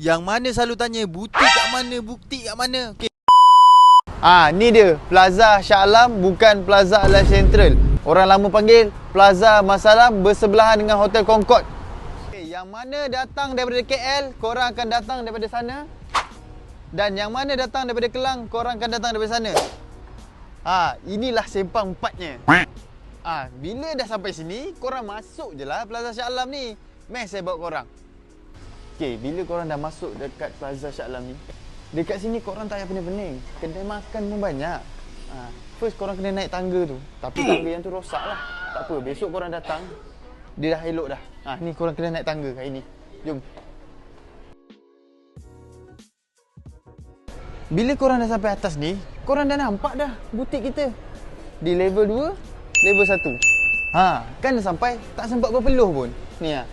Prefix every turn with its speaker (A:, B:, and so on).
A: Yang mana selalu tanya butik kat mana, bukti kat mana. Okay.
B: Ah, ni dia Plaza Shah Alam bukan Plaza Alam Central. Orang lama panggil Plaza Masalam bersebelahan dengan Hotel Concord. Okay, yang mana datang daripada KL, korang akan datang daripada sana. Dan yang mana datang daripada Kelang, korang akan datang daripada sana. Ah, inilah sempang empatnya. Ah, bila dah sampai sini, korang masuk je lah Plaza Shah Alam ni. Meh saya bawa korang. Okay, bila korang dah masuk dekat Plaza Shah Alam ni, dekat sini korang tak payah pening-pening. Kedai makan pun banyak. Ha, first korang kena naik tangga tu. Tapi tangga yang tu rosak lah. Tak apa, besok korang datang, dia dah elok dah. Ha, ni korang kena naik tangga hari ni. Jom. Bila korang dah sampai atas ni, korang dah nampak dah butik kita. Di level 2, level 1. Ha, kan dah sampai, tak sempat berpeluh pun. Ni ah.